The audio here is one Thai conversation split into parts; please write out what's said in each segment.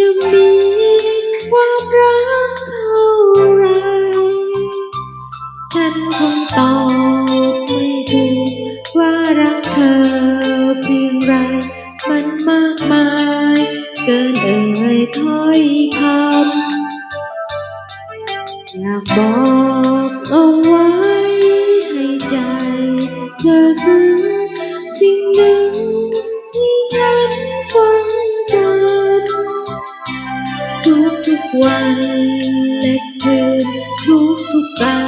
จะมีความรักเท่าไร ฉันคงตอบไม่ถูกว่ารักเธอเพียงไร มันมากมาย เกินเอ่ยถ้อยคำอยากบอกเอาไว้ให้ใจเธอซึ้อ ทุกวันและคืนทุกทุกกา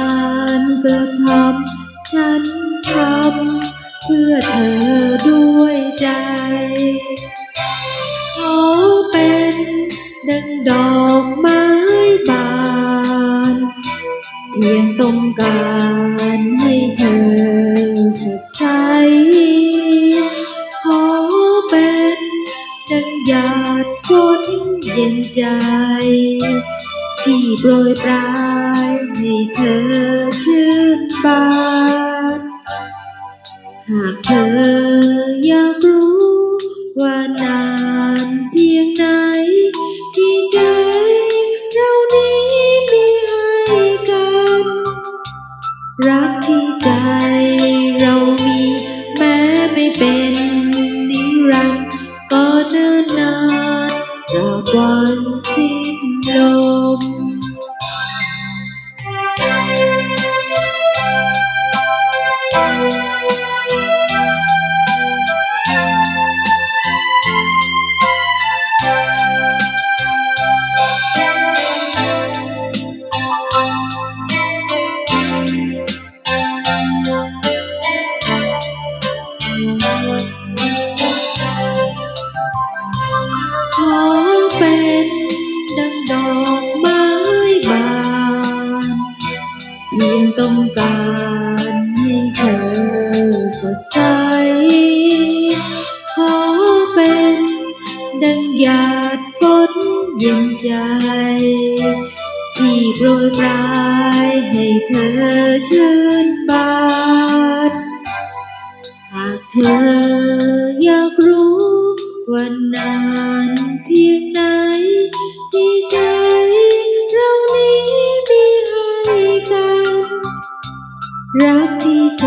รกระทำฉันทำเพื่อเธอด้วยใจขอเป็นดังดอกไม้บาน เพียงต้องการ หยาดฝนเย็นใจ ที่โปรยปลายให้เธอชื่นบานหากเธอ ตราบ เย็นใจ ที่โปรยปลายให้เธอชื่นบานหากเธออยากรู้ว่านานเพียงไหนที่ใจเรานี้มีให้กัน รักที่ใจ